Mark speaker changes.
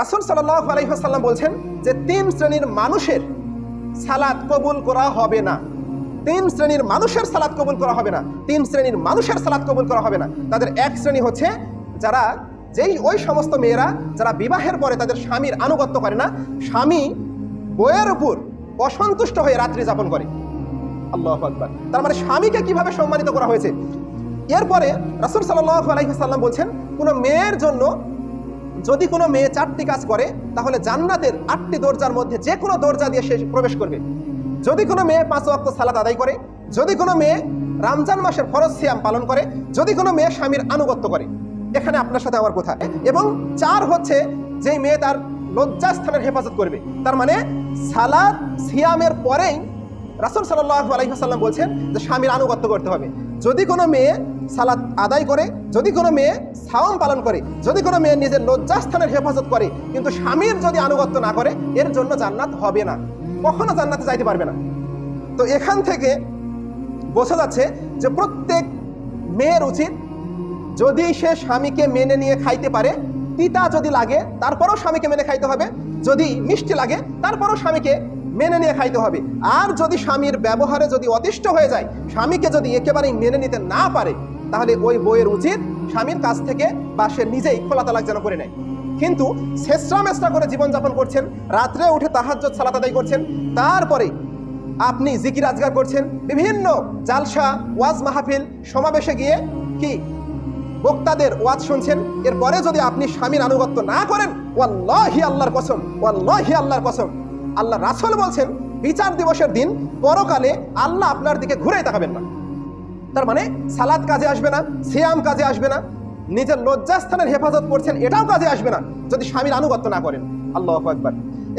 Speaker 1: রাসুল সাল্লাহ আলহিহাসাল্লাম বলছেন যে তিন শ্রেণির মানুষের সালাদ কবুল করা হবে না। তিন শ্রেণির মানুষের সালাদ কবুল করা হবে না। তিন শ্রেণির মানুষের সালাদ কবুল করা হবে না। তাদের এক শ্রেণি হচ্ছে যারা যেই ওই সমস্ত মেয়েরা যারা বিবাহের পরে তাদের স্বামীর আনুগত্য করে না, স্বামী বইয়ের উপর অসন্তুষ্ট হয়ে রাত্রি যাপন করে। আল্লাহ আকবর। তার মানে স্বামীকে কীভাবে সম্মানিত করা হয়েছে? এরপরে রাসুল সাল্লাহ আলাইসাল্লাম বলছেন, কোনো মেয়ের জন্য যদি কোনো মেয়ে চারটি কাজ করে, তাহলে জান্নাতের আটটি দরজার মধ্যে যে কোনো দরজা দিয়ে সে প্রবেশ করবে। যদি কোনো মেয়ে পাঁচ ওয়াক্ত সালাদ আদায় করে, যদি কোনো মেয়ে রমজান মাসের ফরজ সিয়াম পালন করে, যদি কোনো মেয়ে স্বামীর আনুগত্য করে। এখানে আপনার সাথে আমার কথা। এবং চার হচ্ছে যেই মেয়ে তার লজ্জাস্থানের হেফাজত করবে। তার মানে সালাদ সিয়ামের পরেই রাসুল সাল্লাহ আলাইসাল্লাম বলছেন যে স্বামীর আনুগত্য করতে হবে। যদি কোনো মেয়ে সালাদ আদায় করে, যদি কোনো মেয়ে সাওম পালন করে। যদি কোনো মেয়ে নিজের লজ্জাস্থানের হেফাজত করে, কিন্তু স্বামীর যদি আনুগত্য না করে, এর জন্য জান্নাত হবে না। কখনো জান্নাতে যাইতে পারবে না। তো এখান থেকে বোঝা যাচ্ছে যে প্রত্যেক মেয়ের উচিত, যদি সে স্বামীকে মেনে নিয়ে খাইতে পারে, তিতা যদি লাগে, তারপরও স্বামীকে মেনে খাইতে হবে। যদি মিষ্টি লাগে, তারপরও স্বামীকে মেনে নিয়ে খাইতে হবে। আর যদি স্বামীর ব্যবহারে যদি অতিষ্ঠ হয়ে যায়, স্বামীকে যদি একেবারেই মেনে নিতে না পারে, তাহলে ওই বইয়ের উচিত স্বামীর কাছ থেকে বা সে নিজেই খোলা তালাক যেন করে নেয়। কিন্তু শেষরা মেসরা করে জীবনযাপন করছেন, রাত্রে উঠে তাহাজ্জত সালাত করছেন, তারপরে আপনি জিকির আজগার করছেন, বিভিন্ন জালসা, ওয়াজ মাহফিল, সমাবেশে গিয়ে কি বক্তাদের ওয়াজ শুনছেন, এরপরে যদি আপনি স্বামীর আনুগত্য না করেন, ওয়াল্লাহি আল্লাহর কসম, ওয়াল্লাহি আল্লাহর কসম। আল্লাহ রাসূল বলছেন, বিচার দিবসের দিন পরকালে আল্লাহ আপনার দিকে ঘুরে তাকাবেন না। তার মানে সালাদ কাজে আসবে না, সিয়াম কাজে আসবে না, নিজের লজ্জাস্থানের হেফাজত করছেন এটাও কাজে আসবে না, যদি স্বামীর আনুগত্য না করেন। আল্লাহ একবার